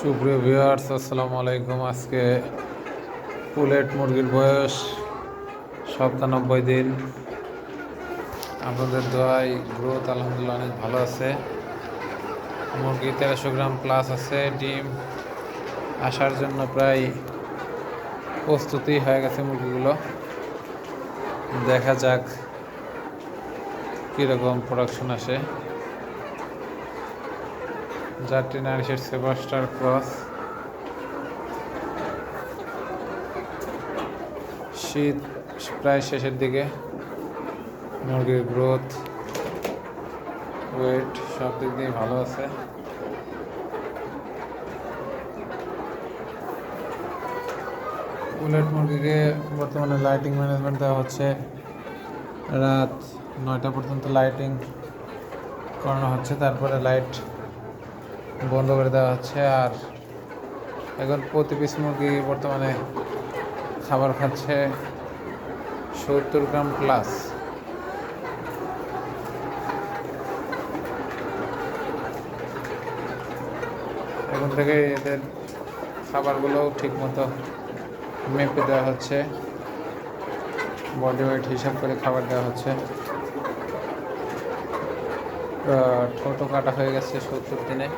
সুপ্রিয় ভিউয়ার্স, আসসালামু আলাইকুম। আজকে পুলেট মুরগির বয়স সপ্তানব্বই দিন। আপনাদের দোয়াই গ্রোথ আলহামদুলিল্লাহ অনেক ভালো আছে। মুরগি তেরোশো গ্রাম প্লাস আছে, ডিম আসার জন্য প্রায় প্রস্তুতি হয়ে গেছে মুরগিগুলো। দেখা যাক কীরকম প্রোডাকশন আসে। জার্টি নারিশের সেবাস্টার ক্রস। শীত প্রায় শেষের দিকে। মুরগির গ্রোথ, ওয়েট সব দিক দিয়ে ভালো আছে। বুলেট মুরগিকে বর্তমানে লাইটিং ম্যানেজমেন্ট দেওয়া হচ্ছে। রাত নয়টা পর্যন্ত লাইটিং করানো হচ্ছে, তারপরে লাইট বন্ধ করে দেওয়া হচ্ছে আর এখন প্রতি পিস মুরগি বর্তমানে খাবার খাচ্ছে সত্তর গ্রাম প্লাস এখন থেকে এদের খাবারগুলো ঠিক মতো মেপে দেওয়া হচ্ছে। বডি ওয়েট হিসাব করে খাবার দেওয়া হচ্ছে। ঠোঁটও কাটা হয়ে গেছে সত্তর দিনে।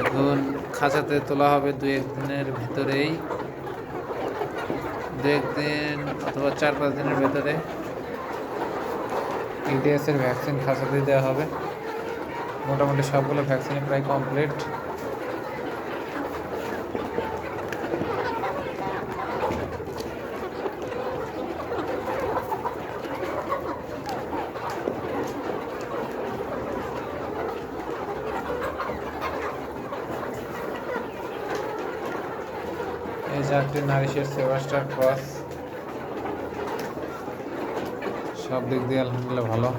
এখন খাঁচাতে তোলা হবে দু এক দিনের ভিতরেই। দু এক দিন অথবা চার পাঁচ দিনের ভেতরে। ইডিএসের ভ্যাকসিন খাঁচাতে দেওয়া হবে। মোটামুটি সবগুলো ভ্যাকসিনে প্রায় কমপ্লিট। এই চারটি নারিশের সেবাস্টার ক্রস। সব দিক দিয়ে আলহামদুলিল্লাহ ভালো।